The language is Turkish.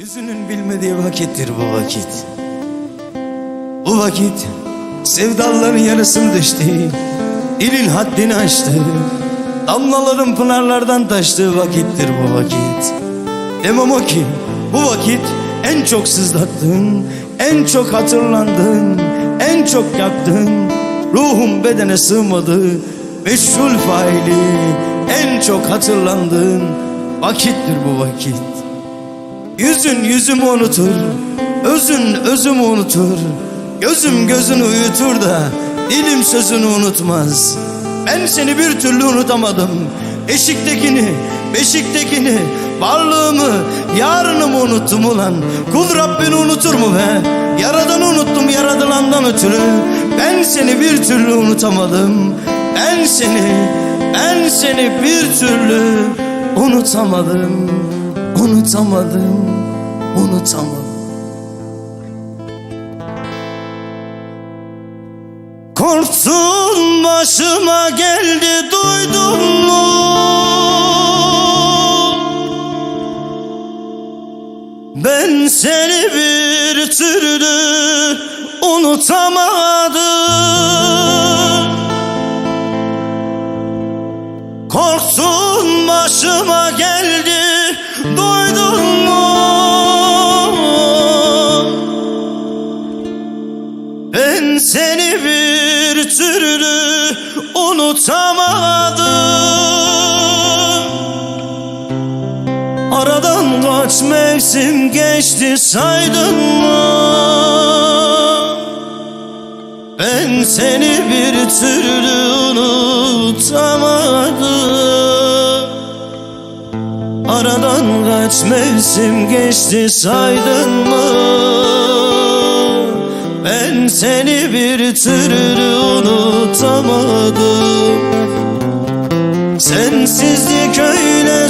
Yüzünün bilmediği vakittir bu vakit. Bu vakit sevdaların yarısını düştü. İlin haddini aştı. Damlaların pınarlardan taştığı vakittir bu vakit. Demem o ki bu vakit en çok sızlattın, en çok hatırlandın, en çok yaktın. Ruhum bedene sığmadı, meşhul faili en çok hatırlandın. Vakittir bu vakit. Yüzün yüzümü unutur, özün özümü unutur. Gözüm gözünü uyutur da dilim sözünü unutmaz. Ben seni bir türlü unutamadım. Eşiktekini, beşiktekini, varlığımı, yarınımı unuttum ulan. Kul Rabbini unutur mu be? Yaradanı unuttum yaradılandan ötürü. Ben seni bir türlü unutamadım. Ben seni, ben seni bir türlü unutamadım. Unutamadım, unutamadım. Korktun başıma geldi duydun mu? Ben seni bir türlü unutamadım. Korktun başıma geldi Ben seni bir türlü unutamadım Aradan kaç mevsim geçti saydın mı? Ben seni bir türlü unutamadım Aradan kaç mevsim geçti saydın mı? Ben seni bir türlü unutamadım. Sensizlik öyle